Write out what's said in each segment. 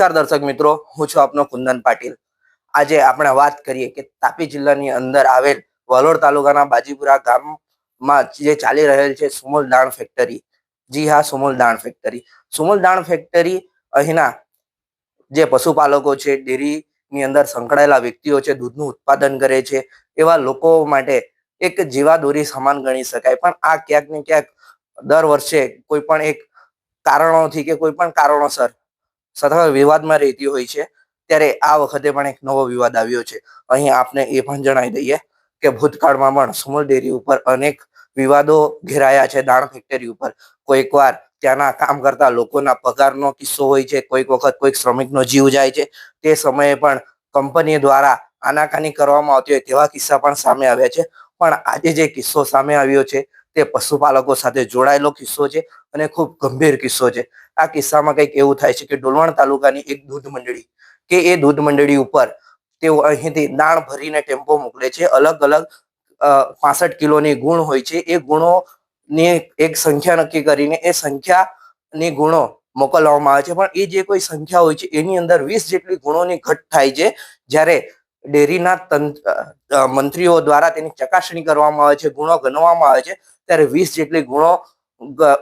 નમસ્કાર દર્શક મિત્રો, હું છું આપનો કુંદન પાટીલ. આજે આપણે વાત કરીએ કે તાપી જિલ્લાની અંદર આવેલ વલોડ તાલુકાના બાજીપુરા ગામમાં જે ચાલી રહેલ છે સુમુલ દાણ ફેક્ટરી. જી હા, સુમુલ દાણ ફેક્ટરી. સુમુલ દાણ ફેક્ટરી અહીંના જે પશુપાલકો છે, ડેરીની અંદર સંકળાયેલા વ્યક્તિઓ છે, દૂધનું ઉત્પાદન કરે છે, એવા લોકો માટે એક જીવાદોરી સમાન ગણી શકાય. પણ આ ક્યાંક ને ક્યાંક દર વર્ષે કોઈ પણ એક કારણોથી કે કોઈ પણ કારણોસર સતત વિવાદમાં રહેતી હોય છે. ત્યારે આ વખતે પણ એક નવો વિવાદ આવ્યો છે. અહીં આપને એ પણ જણાવી દઈએ કે ભૂતકાળમાં પણ સુમલ ડેરી ઉપર અનેક વિવાદો ઘેરાયા છે. દાણ ફેક્ટરી ઉપર કોઈક વાર ત્યાંના કામ કરતા લોકોના પગારનો કિસ્સો હોય છે. કોઈક વખત કોઈક શ્રમિકનો જીવ જાય છે. તે સમયે પણ કંપની દ્વારા આનાકાની કરવામાં આવતી હોય તેવા કિસ્સા પણ સામે આવ્યા છે. પણ આજે જે કિસ્સો સામે આવ્યો છે તે પશુપાલકો સાથે જોડાયેલો કિસ્સો છે અને ખૂબ ગંભીર કિસ્સો છે. આ કિસ્સામાં કંઈક એવું થાય છે કે ડોલવણ તાલુકાની એક દૂધ મંડળી કે એ દૂધ મંડળી ઉપર તેઓ અહીંથી દાણ ભરીને ટેમ્પો મોકલે છે. અલગ અલગ પાસઠ કિલોની ગુણ હોય છે. એ ગુણોની એક સંખ્યા નક્કી કરીને એ સંખ્યાની ગુણો મોકલવામાં આવે છે. પણ એ જે કોઈ સંખ્યા હોય છે, એની અંદર વીસ જેટલી ગુણોની ઘટ થાય છે, જ્યારે ડેરીના મંત્રીઓ દ્વારા તેની ચકાસણી કરવામાં આવે છે, ગુણો ગણવામાં આવે છે, ત્યારે વીસ જેટલી ગુણો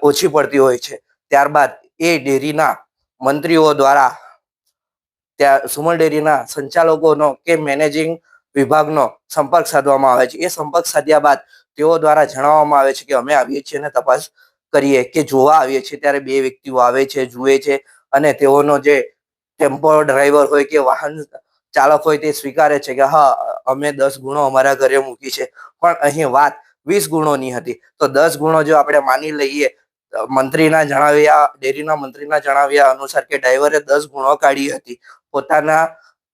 ઓછી પડતી હોય છે. ત્યારબાદ એ ડેરીના મંત્રીઓ દ્વારા ત્યાં સુમલ ડેરીના સંચાલકોનો કે મેનેજિંગ વિભાગનો સંપર્ક સાધવામાં આવે છે. એ સંપર્ક સાધ્યા બાદ તેઓ દ્વારા જણાવવામાં આવે છે કે અમે આવીએ છીએ અને તપાસ કરીએ કે જોવા આવીએ છીએ ત્યારે બે વ્યક્તિઓ આવે છે, જુએ છે અને તેઓનો જે ટેમ્પો ડ્રાઈવર હોય કે વાહન ચાલક હોય તે સ્વીકારે છે કે હા, અમે દસ ગુણો અમારા ઘરે મૂકી છે. પણ અહીં વાત વીસ ગુણોની હતી. તો દસ ગુણો જો આપણે માની લઈએ મંત્રીના જણાવ્યા, ડેરીના મંત્રીના જણાવ્યા અનુસાર કે ડ્રાઈવરે દસ ગુણો કાઢી હતી પોતાના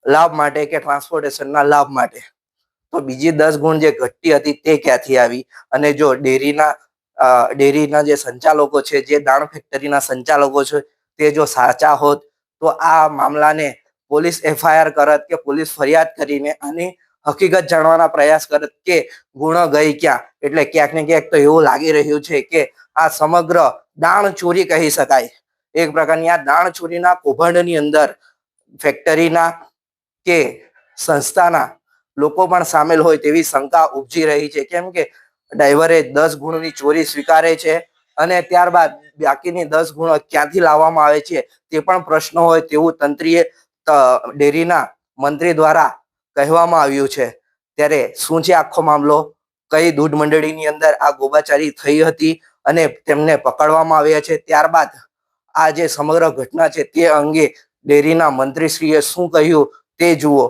લાભ માટે કે ટ્રાન્સપોર્ટેશનના લાભ માટે. તો બીજી દસ ગુણ જે ઘટતી હતી તે ક્યાંથી આવી? અને જો ડેરીના ડેરીના જે સંચાલકો છે, જે દાણ ફેક્ટરીના સંચાલકો છે, તે જો સાચા હોત, તો આ મામલાને પોલીસ એફઆઈઆર કરત કે પોલીસ ફરિયાદ કરીને આની હકીકત જાણવાના પ્રયાસ કરત કે ગુણો ગઈ ક્યાં? એટલે ક્યાંક ને ક્યાંક તો એવું લાગી રહ્યું છે કે આ સમગ્ર દાણ ચોરી કહી શકાય. એક પ્રકારની આ દાણ ચોરીના કૌભાંડની અંદર ફેક્ટરીના કે સંસ્થાના લોકો પણ સામેલ હોય તેવી શંકા ઉપજી રહી છે. કેમ કે ડ્રાઈવરે દસ ગુણની ચોરી સ્વીકારે છે અને ત્યારબાદ બાકીની દસ ગુણો ક્યાંથી લાવવામાં આવે છે તે પણ પ્રશ્ન હોય તેવું તંત્રીએ ડેરીના મંત્રી દ્વારા કહેવામાં આવ્યું છે. ત્યારે શું છે આખો મામલો? કઈ દૂધ મંડળીની અંદર આ ગોબાચારી થઈ હતી? અને તેમને પકડવામાં આવ્યા છે. ત્યારબાદ આ જે સમગ્ર ઘટના છે તે અંગે ડેરીના મંત્રીશ્રીએ શું કહ્યું તે જુઓ.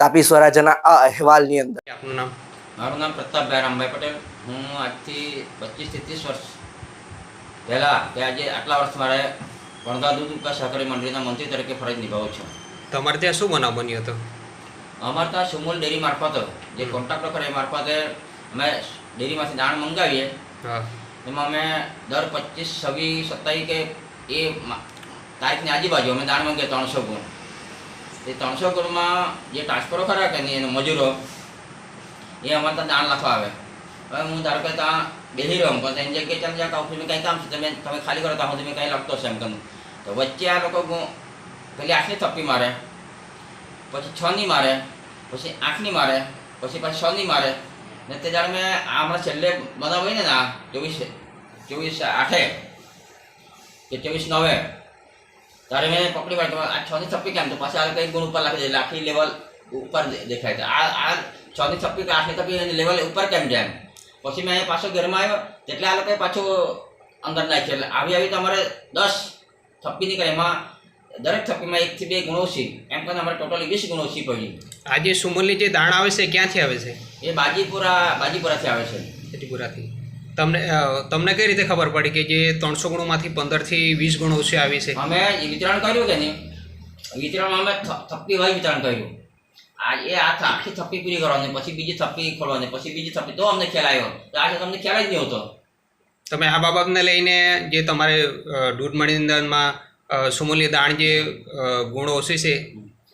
તાપી સ્વરાજના આ અહેવાલની અંદર. આપનું નામ? મારું નામ પ્રતાપભાઈ રામભાઈ પટેલ. હું આજથી પચીસથી ત્રીસ વર્ષ પહેલાં કે આજે આટલા વર્ષ મારે વણગા દૂધ ઉપકાર સહકારી મંડળીના મંત્રી તરીકે ફરજ નિભાવું છું. તમારે ત્યાં શું બનાવ બન્યો હતો? અમારે ત્યાં સુમૂલ ડેરી મારફત જે કોન્ટ્રાક્ટર કરે એ મારફતે અમે ડેરીમાંથી દાણ મંગાવીએ. હા. એમાં અમે દર પચીસ, છવ્વીસ, સત્તાવીસ કે એ તારીખની આજુબાજુ અમે દાણ મંગીએ ત્રણસો ગુણ. એ ત્રણસો ગુણમાં જે ટ્રાન્સફરો ખરા કે નહીં, એનો મજૂરો, એ અમારે ત્યાં દાણ લખવા આવે. હવે હું ધારો કે ત્યાં બેસી રહ્યો પણ એની જગ્યાએ ચાલ જ્યાં ઓફિસમાં કંઈ કામ છે, તમે તમે ખાલી કરો ત્યાં તમે કંઈ લખતો હશે એમ કહું. તો વચ્ચે આ લોકો પેલી આઠની થપ્પી મારે, પછી છની મારે, પછી આઠની મારે, પછી પાછી છની મારે ને તે જાણે મેં આ હમણાં છેલ્લે બનાવ હોય ને આ ચોવીસ ચોવીસ આઠે કે ચોવીસ નવે, ત્યારે મેં પકડી પાડી આ આ ની છપ્પી કેમ તો પાછી આ કઈ ગુણ ઉપર લખી એટલે આખી લેવલ ઉપર દેખાય છે. આ આ છની છપ્પી કે આઠની છપ્પી એની લેવલ ઉપર કેમ જાય પછી મેં પાછો ઘરમાં આવ્યો, એટલે આ લોકોએ પાછું અંદર નાખ્યું. એટલે આવી આવી તમારે દસ થપ્પી નીકળે એમાં દરેક થપ્પીમાં એકથી બે ગુણ ઓછી એમ કરીને અમારે ટોટલી વીસ ગુણ ઓછી પડી આજે સુમલની જે દાણ આવે છે ક્યાંથી આવે છે? એ બાજીપુરા બાજીપુરાથી આવે છે. એટીપુરાથી તમને તમને કઈ રીતે ખબર પડી કે જે ત્રણસો ગુણોમાંથી પંદરથી વીસ ગુણ ઓછી આવી છે? અમે વિતરણ કર્યું કે નહીં? વિતરણમાં અમે થપ્પી વાય વિતરણ કર્યું. આ એ આ આખી થપ્પી પૂરી કરવાની પછી બીજી થપ્પી ખોલવાની પછી બીજી થપ્પી. તો અમને ખ્યાલ આવ્યો. તો આજે તમને ખ્યાલ જ નહીં હોતો તમે આ બાબતને લઈને જે તમારે દૂધ મંડીમાં સુમલી દાણ જે ગુણો ઓછી છે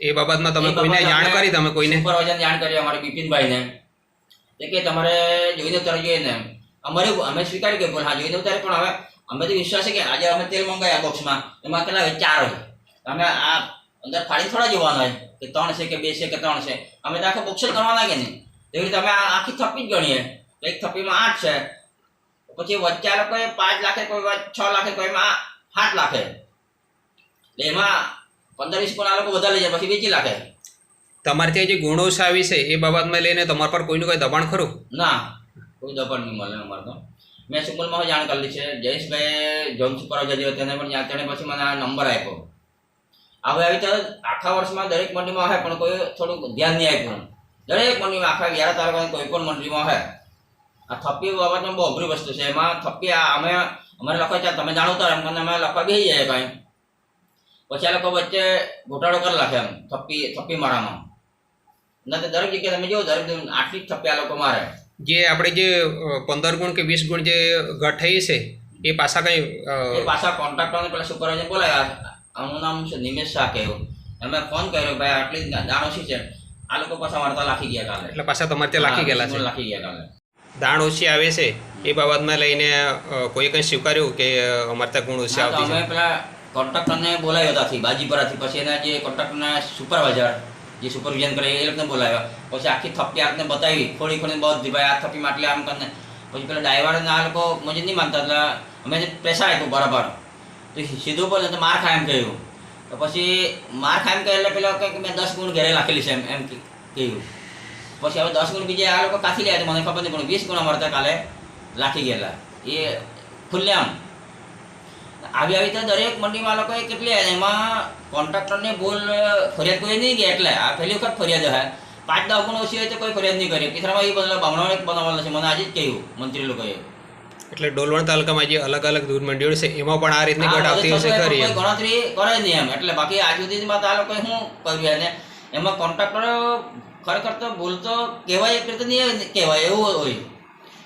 એ બાબતમાં તમે કોઈને જાણ કરી તમે કોઈને? સુપરવાઇઝરને જાણ કરી અમારે બિપિનભાઈને. એટલે કે તમારે જોઈને ઉતાર જોઈએ ને. અમારે અમે સ્વીકારી કે હા જોઈને ઉતારે પણ હવે અમે તો વિશ્વાસ છે કે આજે અમે તેલ મંગાવ્યા બોક્સમાં એમાં કેટલા હોય? ચાર હોય. અમે આ અંદર ફાડી થોડા જોવાના હોય કે ત્રણ છે કે બે છે કે ત્રણ છે. અમે તો આખો બોક્સ જ ગણવાના કે નહીં? એવી રીતે અમે આ આખી થપ્પી જ ગણીએ. એક થપ્પીમાં આઠ છે. પછી વચ્ચે લોકોએ પાંચ લાખે કોઈ છ લાખે કોઈમાં સાત લાખે. એટલે એમાં પંદર વીસ ગુણ આ લોકો વધારે લઈ જાય પછી વેચી લાખે તમારે ત્યાં જે ગુણો આવી છે એ બાબતમાં લઈને તમારા પર કોઈનું કોઈ દબાણ ખરું? ના કોઈ દબાણ નહીં મળે અમારે તો. મેં સુમલમાં જાણ કરેલી છે જયેશભાઈ જોન સુપરવાઇઝર જે તેને પણ જાણ તેને પછી મને આ નંબર આપ્યો. હવે આવી રીતે આખા વર્ષમાં દરેક મંડીમાં હોય પણ કોઈ થોડુંક ધ્યાન નહીં આપ્યું દરેક મંડીમાં આખા વ્યારા તાલુકાની કોઈ પણ મંડીમાં હોય. આ થપ્પી બાબતમાં બહુ અઘરી વસ્તુ છે. એમાં થપ્પી આ અમે અમારે લખવા ત્યાં તમે જાણો તો એમ કરીને અમે લખવા બેસી જાય કાંઈ પછી આ લોકો વચ્ચે ઘોટાળો કરી નાખે એમ થપ્પી થપ્પી મારામાં. ના દરેક જગ્યાએ તમે જો દરેક આટલી જ થપ્પી આ લોકો મારે. જે આપણે જે પંદર ગુણ કે વીસ ગુણ જે ઘટ થઈ છે એ પાછા કંઈ એ પાછા કોન્ટ્રાક્ટરને પેલા સુપરવાઇઝર બોલાવ્યા. આનું નામ છે? નિમેશ શાહ કહેવું એમે ફોન કર્યો ભાઈ આટલી દાણ ઓછી છે? આ લોકો પાછા વાર્તા લાખી ગયા કાલે. એટલે પાછા તમારે ત્યાં લાખી ગયેલા છે. લાખી ગયા કાલે. દાણ ઓછી આવે છે? એ બાબતમાં લઈને કોઈ કંઈ સ્વીકાર્યું કે અમારે ત્યાં ગુણ ઓછી આવતી અમે છે પેલા કોન્ટ્રાક્ટરને બોલાવ્યો ત્યાંથી, બાજીપરાથી. પછી એના જે કોન્ટ્રાક્ટરના સુપરવાઇઝર જે સુપરવિઝન કરે, એ લોકોને બોલાવ્યા પછી આખી થપ્પી આપને બતાવી. ખોડી ખોડીને બધી ભાઈ, આ થપ્પી માટલે આમ કરીને. પછી પેલા ડ્રાઈવરને આ લોકો મજૂર નહીં માનતા, એટલે અમે જે પ્રેશર આપ્યું બરાબર. તો સીધું બોલે તો માર ખાય એમ કહ્યું. તો પછી માર ખાય એમ કહે એટલે પેલા કંઈક મેં દસ ગુણ ઘરે રાખેલી છે એમ એમ કહ્યું. પછી હવે દસ ગુણ બીજે આ લોકો કાથી લે? મને ખબર નહીં, પણ વીસ ગુણ અમારે કાલે રાખી ગયેલા. એ ખુલ્લે આમ આવી આવી તો દરેક મંડીમાં લોકોએ કેટલી એમાં કોન્ટ્રાક્ટરને ભૂલ ફરિયાદ કોઈ નહીં ગયા એટલે આ પહેલી વખત ફરિયાદ હે પાંચ દસ ગુણ ઓછી હોય તો કોઈ ફરિયાદ નહીં કરી. પિથરામાં એ બદલા બામણાઓ એક બનાવવાના છે. મને આજે જ કહ્યું મંત્રી લોકોએ. એટલે ડોલવણ તાલુકામાં જે અલગ અલગ દૂધ મંડીઓ છે એમાં પણ આ રીતની ઘટ આવતી હશે ખરી. ગણતરી કરે નહીં એમ. એટલે બાકી આજ સુધીમાં આ લોકોએ શું કર્યું એને? એમાં કોન્ટ્રાક્ટર ખરેખર તો ભૂલ તો કહેવાય એક રીતે નહીં કહેવાય એવું હોય.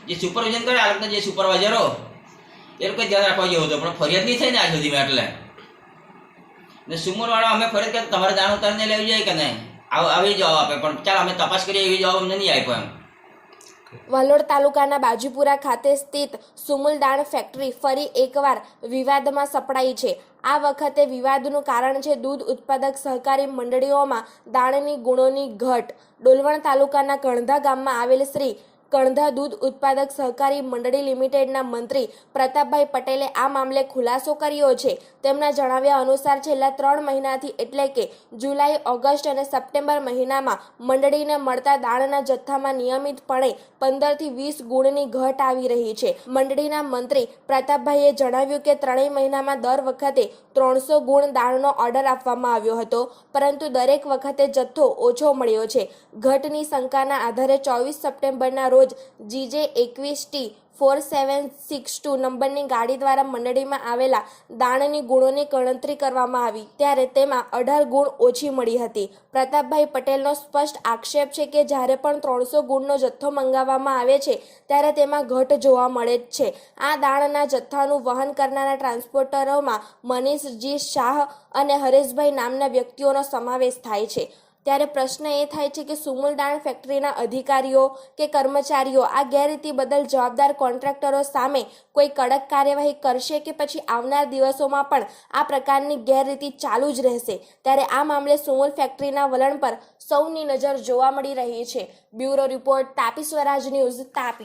જે સુપરવિઝન કરે આ લોકોના જે સુપરવાઇઝરો એ લોકો ધ્યાન રાખવા જેવું હતું પણ ફરિયાદ નહીં થઈ ને આજ સુધીમાં એટલે. ને સુમરવાળા અમે ફરિયાદ કરી તમારે દાણ ઉતારીને લેવી જાય કે નહીં? આવી જવાબ આપે, પણ ચાલ અમે તપાસ કરીએ, એવી જવાબ અમને નહીં આપ્યો એમ. વલોડ તાલુકાના બાજીપુરા ખાતે સ્થિત સુમુલ દાણ ફેક્ટરી ફરી એકવાર વિવાદમાં સપડાઈ છે. આ વખતે વિવાદનું કારણ છે દૂધ ઉત્પાદક સહકારી મંડળીઓમાં દાણની ગુણોની ઘટ. ડોલવણ તાલુકાના કણધા ગામમાં આવેલ શ્રી કણધા દૂધ ઉત્પાદક સહકારી મંડળી લિમિટેડના મંત્રી પ્રતાપભાઈ પટેલે આ મામલે ખુલાસો કર્યો છે. તેમના જણાવ્યા અનુસાર છેલ્લા ત્રણ મહિનાથી એટલે કે જુલાઈ, ઓગસ્ટ અને સપ્ટેમ્બર મહિનામાં મંડળીને મળતા દાણના જથ્થામાં નિયમિતપણે પંદરથી વીસ ગુણની ઘટ આવી રહી છે. મંડળીના મંત્રી પ્રતાપભાઈએ જણાવ્યું કે ત્રણેય મહિનામાં દર વખતે ત્રણસો ગુણ દાણનો ઓર્ડર આપવામાં આવ્યો હતો, પરંતુ દરેક વખતે જથ્થો ઓછો મળ્યો છે. ઘટની શંકાના આધારે ચોવીસ સપ્ટેમ્બરના રોજ જીજે એકવીસ T four seven six two નંબરની ગાડી દ્વારા મંડળીમાં આવેલા દાણની ગુણોની ગણતરી કરવામાં આવી. ત્યારે તેમાં અઢાર ગુણ ઓછી મળી હતી. પ્રતાપભાઈ પટેલનો સ્પષ્ટ આક્ષેપ છે કે જ્યારે પણ ત્રણસો ગુણનો જથ્થો મંગાવવામાં આવે છે, ત્યારે તેમાં ઘટ જોવા મળે જ છે. આ દાણના જથ્થાનું વહન કરનારા ટ્રાન્સપોર્ટરોમાં મનીષજી શાહ અને હરેશભાઈ નામના વ્યક્તિઓનો સમાવેશ થાય છે. ત્યારે પ્રશ્ન એ થાય છે કે સુમુલદાણ ફેક્ટરીના અધિકારીઓ કે કર્મચારીઓ આ ગેરરીતિ બદલ જવાબદાર કોન્ટ્રાક્ટરો સામે કોઈ કડક કાર્યવાહી કરશે કે પછી આવનાર દિવસોમાં પણ આ પ્રકારની ગેરરીતિ ચાલુ જ રહેશે? ત્યારે આ મામલે સુમુલ ફેક્ટરીના વલણ પર સૌની નજર જોવા મળી રહી છે. Bureau report Tapi Swaraj news Tapi.